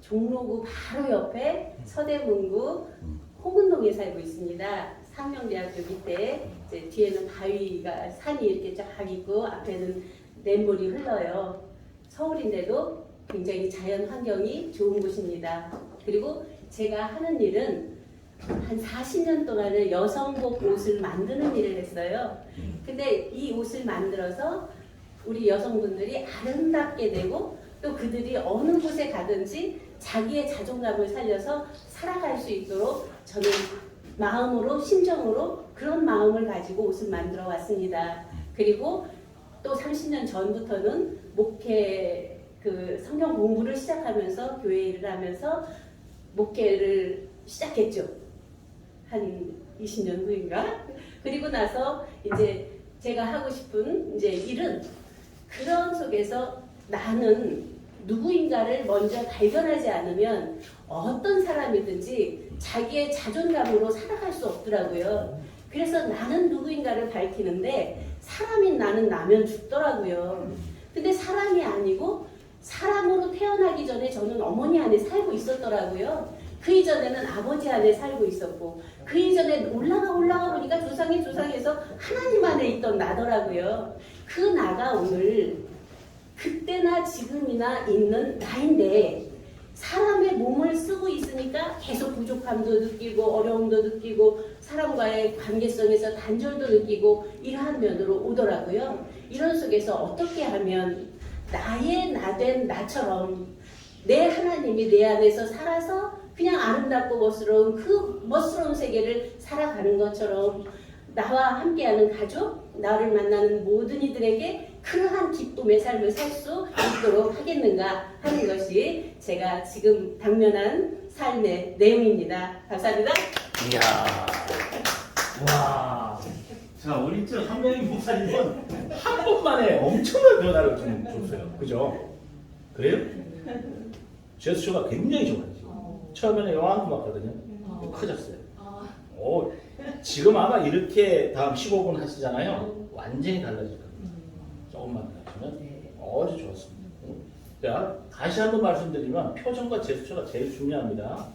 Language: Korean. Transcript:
종로구 바로 옆에 서대문구 홍은동에 살고 있습니다. 상명대학교 밑에 이제 뒤에는 바위가 산이 이렇게 쫙 있고 앞에는 냇물이 흘러요. 서울인데도 굉장히 자연 환경이 좋은 곳입니다. 그리고 제가 하는 일은 한 40년 동안을 여성복 옷을 만드는 일을 했어요. 근데 이 옷을 만들어서 우리 여성분들이 아름답게 되고 또 그들이 어느 곳에 가든지 자기의 자존감을 살려서 살아갈 수 있도록 저는 마음으로 심정으로 그런 마음을 가지고 옷을 만들어 왔습니다. 그리고 또 30년 전부터는 목회 그 성경 공부를 시작하면서 교회 일을 하면서 목회를 시작했죠. 한 20년 후인가? 그리고 나서 이제 제가 하고 싶은 이제 일은 그런 속에서 나는 누구인가를 먼저 발견하지 않으면 어떤 사람이든지 자기의 자존감으로 살아갈 수 없더라고요. 그래서 나는 누구인가를 밝히는데 사람인 나는 나면 죽더라고요. 근데 사람이 아니고 사람으로 태어나기 전에 저는 어머니 안에 살고 있었더라고요. 그 이전에는 아버지 안에 살고 있었고 그 이전에 올라가 올라가 보니까 조상이 조상에서 하나님 안에 있던 나더라고요. 그 나가 오늘 그때나 지금이나 있는 나인데 사람의 몸을 쓰고 있으니까 계속 부족함도 느끼고 어려움도 느끼고 사람과의 관계성에서 단절도 느끼고 이러한 면으로 오더라고요. 이런 속에서 어떻게 하면 나의 나된 나처럼 내 하나님이 내 안에서 살아서 그냥 아름답고 멋스러운 그 멋스러운 세계를 살아가는 것처럼 나와 함께하는 가족, 나를 만나는 모든 이들에게 그러한 기쁨의 삶을 살 수 있도록 하겠는가 하는 것이 제가 지금 당면한 삶의 내용입니다. 감사합니다. 이야. 와. 자, 우리 저 한명희 목사님은 한 번만에 엄청난 변화를 좀 줬어요. 그죠? 그래요? 제스처가 굉장히 좋아요. 처음에는 요만큼 왔거든요. 커졌어요. 오, 지금 아마 이렇게 다음 15분 하시잖아요. 완전히 달라질 겁니다. 조금만 더 하시면 아주 좋습니다. 자, 다시 한번 말씀드리면 표정과 제스처가 제일 중요합니다.